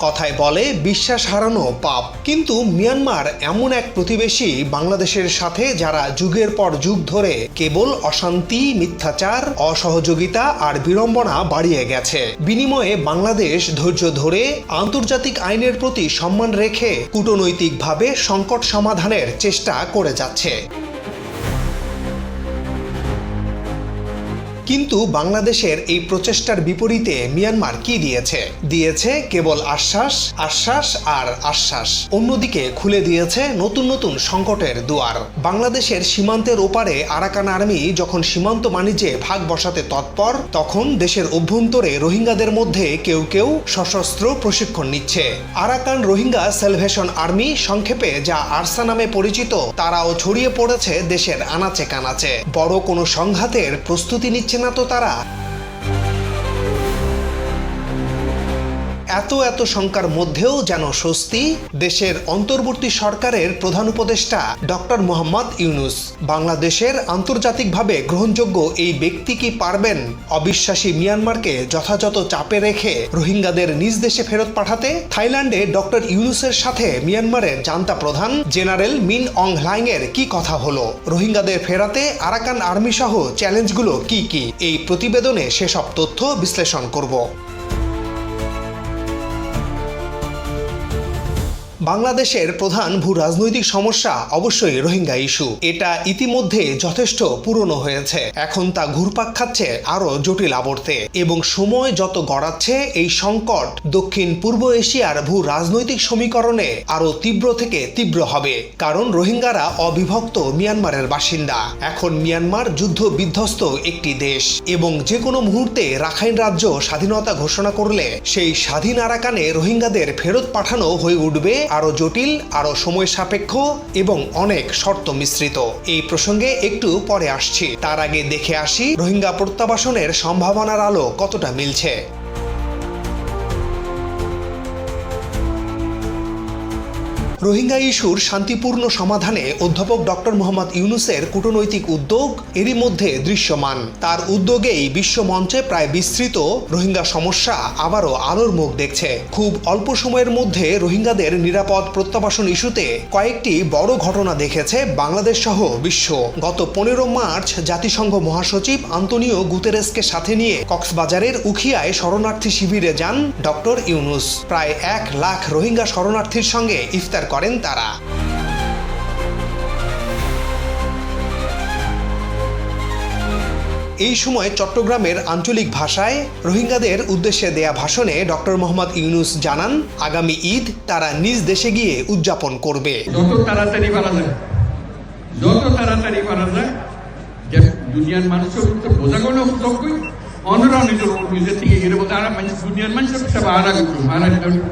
কথায় বলে, বিশ্বাস হারানো পাপ। কিন্তু মিয়ানমার এমন এক প্রতিবেশী বাংলাদেশের সাথে যারা যুগের পর যুগ ধরে কেবল অশান্তি, মিথ্যাচার, অসহযোগিতা আর বিড়ম্বনা বাড়িয়ে গেছে। বিনিময়ে বাংলাদেশ ধৈর্য ধরে আন্তর্জাতিক আইনের প্রতি সম্মান রেখে কূটনৈতিকভাবে সংকট সমাধানের চেষ্টা করে যাচ্ছে। কিন্তু বাংলাদেশের এই প্রচেষ্টার বিপরীতে মিয়ানমার কি দিয়েছে? দিয়েছে কেবল আশ্বাস আশ্বাস আর আশ্বাস। অন্যদিকে খুলে দিয়েছে নতুন নতুন সংকটের দুয়ার। বাংলাদেশের সীমান্তের ওপারে আরাকান আর্মি যখন সীমান্ত বাণিজ্যে ভাগ বসাতে তৎপর, তখন দেশের অভ্যন্তরে রোহিঙ্গাদের মধ্যে কেউ কেউ সশস্ত্র প্রশিক্ষণ নিচ্ছে। আরাকান রোহিঙ্গা সেলভেশন আর্মি সংক্ষেপে যা আরসা নামে পরিচিত, তারাও ছড়িয়ে পড়েছে দেশের আনাচে কানাচে। বড় কোনো সংঘাতের প্রস্তুতি নিচ্ছে না তো তারা। এত এত শঙ্কার মধ্যেও যেন স্বস্তি, দেশের অন্তর্বর্তী সরকারের প্রধান উপদেষ্টা ডক্টর মোহাম্মদ ইউনুস। বাংলাদেশের আন্তর্জাতিকভাবে গ্রহণযোগ্য এই ব্যক্তি কি পারবেন? অবিশ্বাসী মিয়ানমারকে যথাযথ চাপে রেখে রোহিঙ্গাদের নিজ দেশে ফেরত পাঠাতে? থাইল্যান্ডে ডক্টর ইউনুসের সাথে মিয়ানমারের জান্তা প্রধান জেনারেল মিন অং হ্লাইং এর কি কথা হলো? রোহিঙ্গাদের ফেরাতে আরাকান আর্মি সহ চ্যালেঞ্জগুলো কি কি? এই প্রতিবেদনে সেসব তথ্য বিশ্লেষণ করব। বাংলাদেশের প্রধান ভূ রাজনৈতিক সমস্যা অবশ্যই রোহিঙ্গা ইস্যু। এটা ইতিমধ্যে যথেষ্ট পুরনো হয়েছে। এখন তা ঘুরপাক খাচ্ছে আরও জটিল আবর্তে। এবং সময় যত গড়াচ্ছে, এই সংকট দক্ষিণ পূর্ব এশিয়ার ভূ রাজনৈতিক সমীকরণে আরও তীব্র থেকে তীব্র হবে। কারণ রোহিঙ্গারা অবিভক্ত মিয়ানমারের বাসিন্দা। এখন মিয়ানমার যুদ্ধ বিধ্বস্ত একটি দেশ। এবং যে কোনো মুহূর্তে রাখাইন রাজ্য স্বাধীনতা ঘোষণা করলে সেই স্বাধীন আরাকানে রোহিঙ্গাদের ফেরত পাঠানো হয়ে উঠবে আরও জটিল, আরও সময় সাপেক্ষ এবং অনেক শর্ত মিশ্রিত। এই প্রসঙ্গে একটু পরে আসছি। তার আগে দেখে আসি রোহিঙ্গা প্রত্যাবাসনের সম্ভাবনার আলো কতটা মিলছে। রোহিঙ্গা ইস্যুর শান্তিপূর্ণ সমাধানে অধ্যাপক ডক্টর মোহাম্মদ ইউনুসের কূটনৈতিক উদ্যোগ এরই মধ্যে দৃশ্যমান। তার উদ্যোগেই বিশ্ব মঞ্চে প্রায় বিস্তৃত রোহিঙ্গা সমস্যা আবারও আলোর মুখ দেখছে। খুব অল্প সময়ের মধ্যে রোহিঙ্গাদের নিরাপদ প্রত্যাবাসন ইস্যুতে কয়েকটি বড় ঘটনা দেখেছে বাংলাদেশ সহ বিশ্ব। গত পনেরো মার্চ জাতিসংঘ মহাসচিব আন্তনিও গুতেরেসকে সাথে নিয়ে কক্সবাজারের উখিয়ায় শরণার্থী শিবিরে যান ডক্টর ইউনুস। প্রায় এক লাখ রোহিঙ্গা শরণার্থীর সঙ্গে ইফতার করেন তারা। এই সময় চট্টগ্রামের আঞ্চলিক ভাষায় রোহিঙ্গাদের উদ্দেশ্যে দেয়া ভাষণে ডক্টর মোহাম্মদ ইউনুস জানান, আগামী ঈদ তারা নিজ দেশে গিয়ে উদযাপন করবে। যত তাড়াতাড়ি পারা যায়, যত তাড়াতাড়ি পারা যায় দুনিয়ার মানুষের তো বোঝাগোনো লক্ষ্যই অন্যরা নিজের থেকে গেলে দুনিয়ার মানুষের সব আরা গেছিল আরা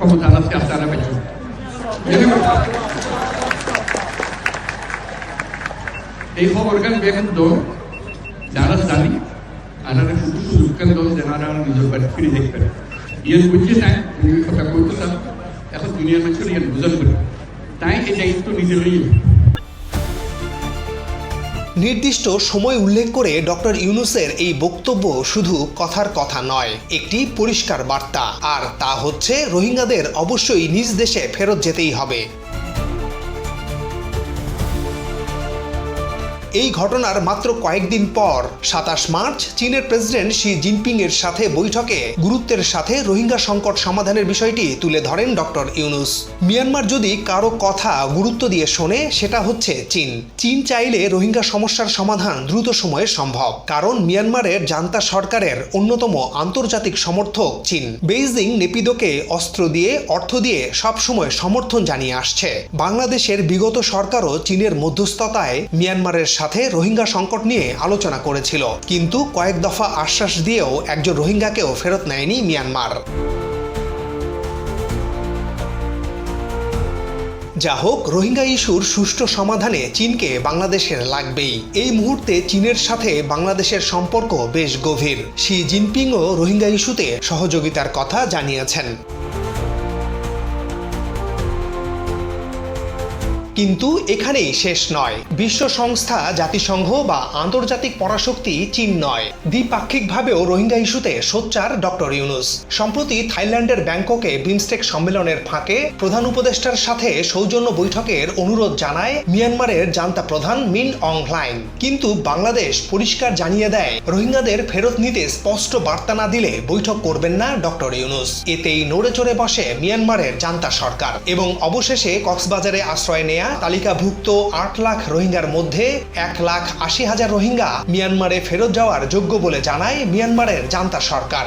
কখন জানাচ্ছে আসতে আরা এই খবর গান বেগুন দো যারা জানি আর শুধু সুযোগ কেন যারা নিজের বাড়ি ফিরে দেখতে পারে। ইয়ার বুঝছে তাই তুমি কথা বলতে এখন দুনিয়ার মানুষের ইয়ার নির্দিষ্ট সময় উল্লেখ করে ডক্টর ইউনুসের এই বক্তব্য শুধু কথার কথা নয়, একটি পরিষ্কার বার্তা। আর তা হচ্ছে, রোহিঙ্গাদের অবশ্যই নিজ দেশে ফেরত যেতেই হবে। এই ঘটনার মাত্র কয়েকদিন পর, সাতাশ মার্চ, চীনের প্রেসিডেন্ট শি জিনপিং এর সাথে বৈঠকে গুরুত্বের সাথে রোহিঙ্গা সংকট সমাধানের বিষয়টি তুলে ধরেন ডক্টর ইউনুস। মিয়ানমার যদি কারও কথা গুরুত্ব দিয়ে শোনে, সেটা হচ্ছে চীন। চীন চাইলে রোহিঙ্গা সমস্যার সমাধান দ্রুত সময়ে সম্ভব। কারণ মিয়ানমারের জান্তা সরকারের অন্যতম আন্তর্জাতিক সমর্থক চীন। বেইজিং নেপিদোকে অস্ত্র দিয়ে, অর্থ দিয়ে সবসময় সমর্থন জানিয়ে আসছে। বাংলাদেশের বিগত সরকারও চীনের মধ্যস্থতায় মিয়ানমারের সাথে রোহিঙ্গা সংকট নিয়ে আলোচনা করেছিল। কিন্তু কয়েক দফা আশ্বাস দিয়েও একজন রোহিঙ্গাকেও ফেরত নেয়নি মিয়ানমার। যা হোক, রোহিঙ্গা ইস্যুর সুষ্ঠু সমাধানে চীনকে বাংলাদেশের লাগবেই। এই মুহূর্তে চীনের সাথে বাংলাদেশের সম্পর্ক বেশ গভীর। শি জিনপিংও রোহিঙ্গা ইস্যুতে সহযোগিতার কথা জানিয়েছেন। কিন্তু এখানেই শেষ নয়। বিশ্ব সংস্থা, জাতিসংঘ বা আন্তর্জাতিক পরাশক্তি চীন নয়। দ্বিপাক্ষিকভাবেও রোহিঙ্গা ইস্যুতে সোচ্চার ডক্টর ইউনুস। সম্প্রতি থাইল্যান্ডের ব্যাংককে বিমস্টেক সম্মেলনের ফাঁকে প্রধান উপদেষ্টার সাথে সৌজন্য বৈঠকের অনুরোধ জানায় মিয়ানমারের জান্তা প্রধান মিন অং হ্লাইন কিন্তু বাংলাদেশ পরিষ্কার জানিয়ে দেয়, রোহিঙ্গাদের ফেরত নিতে স্পষ্ট বার্তা না দিলে বৈঠক করবেন না ডক্টর ইউনুস। এতেই নড়ে চড়ে বসে মিয়ানমারের জান্তা সরকার এবং অবশেষে কক্সবাজারে আশ্রয় নেয়া তালিকাভুক্ত আট লাখ রোহিঙ্গার মধ্যে এক লাখ আশি হাজার রোহিঙ্গা মিয়ানমারে ফেরত যাওয়ার যোগ্য বলে জানায় মিয়ানমারের জান্তা সরকার।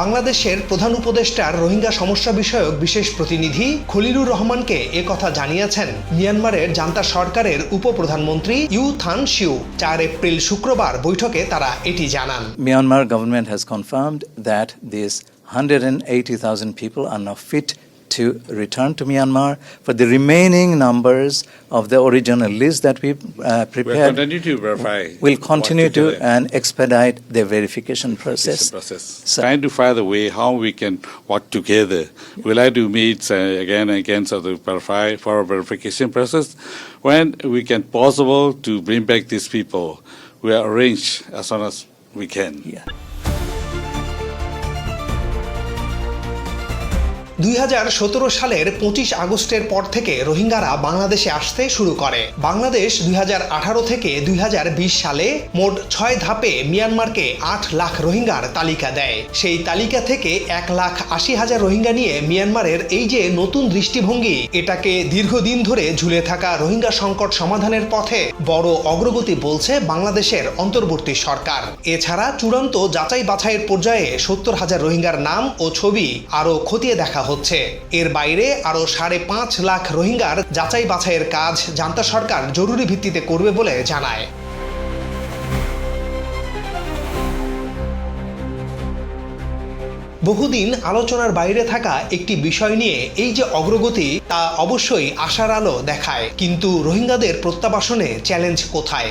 বাংলাদেশের প্রধান উপদেষ্টার রোহিঙ্গা সমস্যা বিষয়ক বিশেষ প্রতিনিধি খলিলুর রহমানকে এ কথা জানিয়েছেন মিয়ানমারের জান্তা সরকারের উপপ্রধানমন্ত্রী ইউ থান শিউ। চার এপ্রিল শুক্রবার বৈঠকে তারা এটি জানান। Myanmar government has confirmed that these 180,000 people are now fit to return to Myanmar. For the remaining numbers of the original list that we uh, We'll prepared, continue to verify. We will continue to together and expedite the verification process. process. So- Trying to find a way how we can work together. We like to meet uh, again and again so to verify for our verification process. When we can possible to bring back these people, we arrange as soon as we can. Yeah. দুই হাজার সতেরো সালের পঁচিশ আগস্টের পর থেকে রোহিঙ্গারা বাংলাদেশে আসতে শুরু করে। বাংলাদেশ দুই হাজার আঠারো থেকে দুই হাজার বিশ সালে মোট ছয় ধাপে মিয়ানমারকে আট লাখ রোহিঙ্গার তালিকা দেয়। সেই তালিকা থেকে এক লাখ আশি হাজার রোহিঙ্গা নিয়ে মিয়ানমারের এই যে নতুন দৃষ্টিভঙ্গি, এটাকে দীর্ঘদিন ধরে ঝুলে থাকা রোহিঙ্গা সংকট সমাধানের পথে বড় অগ্রগতি বলছে বাংলাদেশের অন্তর্বর্তী সরকার। এছাড়া চূড়ান্ত যাচাই বাছাইয়ের পর্যায়ে সত্তর হাজার রোহিঙ্গার নাম ও ছবি আরও খতিয়ে দেখা হচ্ছে। এর বাইরে আরও সাড়ে পাঁচ লাখ রোহিঙ্গার যাচাই বাছাইয়ের কাজ জান্তা সরকার জরুরি ভিত্তিতে করবে বলে জানায়। বহুদিন আলোচনার বাইরে থাকা একটি বিষয় নিয়ে এই যে অগ্রগতি, তা অবশ্যই আশার আলো দেখায়। কিন্তু রোহিঙ্গাদের প্রত্যাবাসনে চ্যালেঞ্জ কোথায়?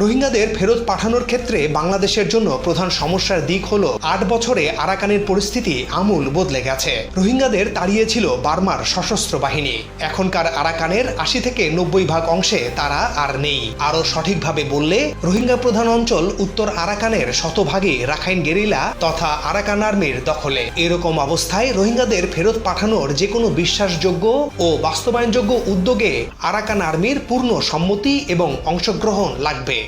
রোহিঙ্গাদের ফেরত পাঠানোর ক্ষেত্রে বাংলাদেশের জন্য প্রধান সমস্যার দিক হলো আট বছরে আরাকানের পরিস্থিতি আমূল বদলে গেছে। রোহিঙ্গাদের তাড়িয়েছিল বার্মার সশস্ত্র বাহিনী। এখনকার আরাকানের আশি থেকে নব্বই ভাগ অংশে তারা আর নেই। আরও সঠিকভাবে বললে, রোহিঙ্গা প্রধান অঞ্চল উত্তর আরাকানের শতভাগে রাখাইন গেরিলা তথা আরাকান আর্মির দখলে। এরকম অবস্থায় রোহিঙ্গাদের ফেরত পাঠানোর যে কোনো বিশ্বাসযোগ্য ও বাস্তবায়নযোগ্য উদ্যোগে আরাকান আর্মির পূর্ণ সম্মতি এবং অংশগ্রহণ লাগবে।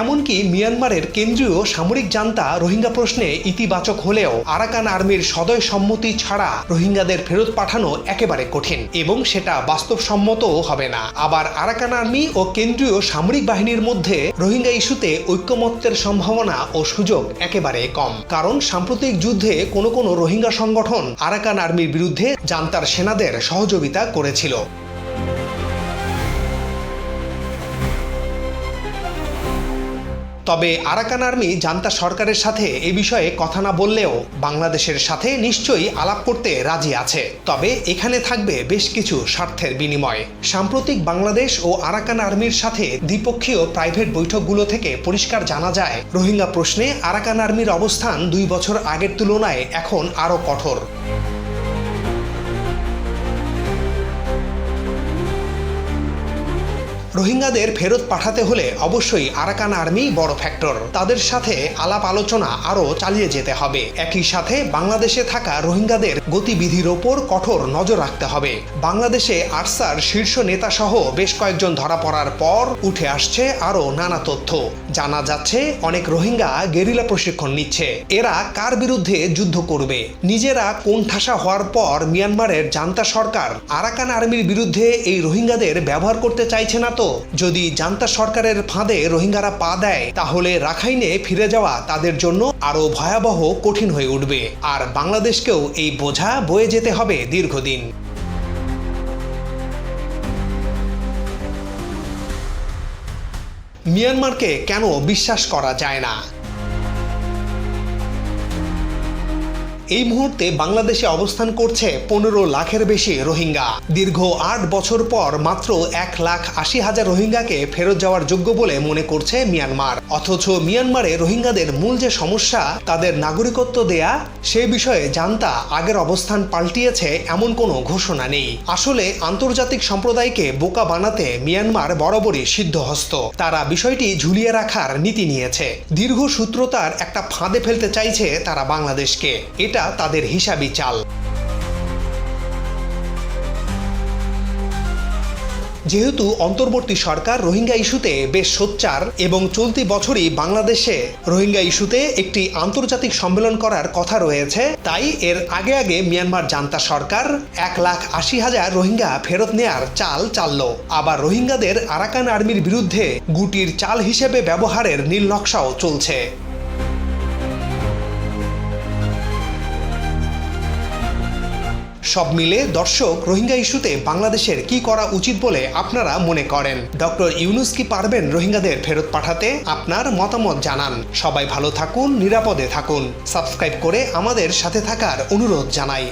এমনকি মিয়ানমারের কেন্দ্রীয় সামরিক জান্তা রোহিঙ্গা প্রশ্নে ইতিবাচক হলেও আরাকান আর্মির সদয় সম্মতি ছাড়া রোহিঙ্গাদের ফেরত পাঠানো একেবারে কঠিন এবং সেটা বাস্তবসম্মতও হবে না। আবার আরাকান আর্মি ও কেন্দ্রীয় সামরিক বাহিনীর মধ্যে রোহিঙ্গা ইস্যুতে ঐক্যমত্যের সম্ভাবনা ও সুযোগ একেবারে কম। কারণ সাম্প্রতিক যুদ্ধে কোনো কোনো রোহিঙ্গা সংগঠন আরাকান আর্মির বিরুদ্ধে জান্তার সেনাদের সহযোগিতা করেছিল। তবে আরাকান আর্মি জান্তা সরকারের সাথে এ বিষয়ে কথা না বললেও বাংলাদেশের সাথে নিশ্চয়ই আলাপ করতে রাজি আছে। তবে এখানে থাকবে বেশ কিছু স্বার্থের বিনিময়। সাম্প্রতিক বাংলাদেশ ও আরাকান আর্মির সাথে দ্বিপক্ষীয় প্রাইভেট বৈঠকগুলো থেকে পরিষ্কার জানা যায়, রোহিঙ্গা প্রশ্নে আরাকান আর্মির অবস্থান দুই বছর আগের তুলনায় এখন আরও কঠোর। রোহিঙ্গাদের ফেরত পাঠাতে হলে অবশ্যই আরাকান আর্মি বড় ফ্যাক্টর তাদের সাথে আলাপ আলোচনা আরও চালিয়ে যেতে হবে। একই সাথে বাংলাদেশে থাকা রোহিঙ্গাদের গতিবিধির ওপর কঠোর নজর রাখতে হবে। বাংলাদেশে আরসার শীর্ষ নেতা সহ বেশ কয়েকজন ধরা পড়ার পর উঠে আসছে আরও নানা তথ্য। জানা যাচ্ছে অনেক রোহিঙ্গা গেরিলা প্রশিক্ষণ নিচ্ছে। এরা কার বিরুদ্ধে যুদ্ধ করবে? নিজেরা কোণঠাসা হওয়ার পর মিয়ানমারের জান্তা সরকার আরাকান আর্মির বিরুদ্ধে এই রোহিঙ্গাদের ব্যবহার করতে চাইছে না তো? যদি জান্তা সরকারের ফাঁদে রোহিঙ্গারা পা দেয়, তাহলে রাখাইনে ফিরে যাওয়া তাদের জন্য আরও ভয়াবহ কঠিন হয়ে উঠবে। আর বাংলাদেশকেও এই বোঝা বয়ে যেতে হবে দীর্ঘদিন। মিয়ানমারকে কেন বিশ্বাস করা যায় না? এই মুহূর্তে বাংলাদেশে অবস্থান করছে পনেরো লাখের বেশি রোহিঙ্গা। দীর্ঘ আট বছর পর মাত্র এক লাখ আশি হাজার রোহিঙ্গাকে ফেরত যাওয়ার যোগ্য বলে মনে করছে মিয়ানমার। অথচ মিয়ানমারে রোহিঙ্গাদের মূল যে সমস্যা, তাদের নাগরিকত্ব দেয়া, সে বিষয়ে জানতা আগের অবস্থান পাল্টিয়েছে এমন কোনো ঘোষণা নেই। আসলে আন্তর্জাতিক সম্প্রদায়কে বোকা বানাতে মিয়ানমার বরাবরই সিদ্ধহস্ত। তারা বিষয়টি ঝুলিয়ে রাখার নীতি নিয়েছে। দীর্ঘ সূত্রতার একটা ফাঁদে ফেলতে চাইছে তারা বাংলাদেশকে। এটা তাদের হিসাবি চাল। যেহেতু অন্তর্বর্তী সরকার রোহিঙ্গা ইস্যুতে বেশ সোচ্চার এবং চলতি বছরই বাংলাদেশে রোহিঙ্গা ইস্যুতে একটি আন্তর্জাতিক সম্মেলন করার কথা রয়েছে, তাই এর আগে আগে মিয়ানমার জান্তা সরকার এক লাখ আশি হাজার রোহিঙ্গা ফেরত নেয়ার চাল চালল। আবার রোহিঙ্গাদের আরাকান আর্মির বিরুদ্ধে গুটির চাল হিসেবে ব্যবহারের নীল নকশাও চলছে। সব মিলে দর্শক রোহিঙ্গা ইস্যুতে বাংলাদেশের কি করা উচিত বলে আপনারা মনে করেন? ডক্টর ইউনুস কি পারবেন রোহিঙ্গাদের ফেরত পাঠাতে? আপনার মতামত জানান। সবাই ভালো থাকুন, নিরাপদে থাকুন। সাবস্ক্রাইব করে আমাদের সাথে থাকার অনুরোধ জানাই।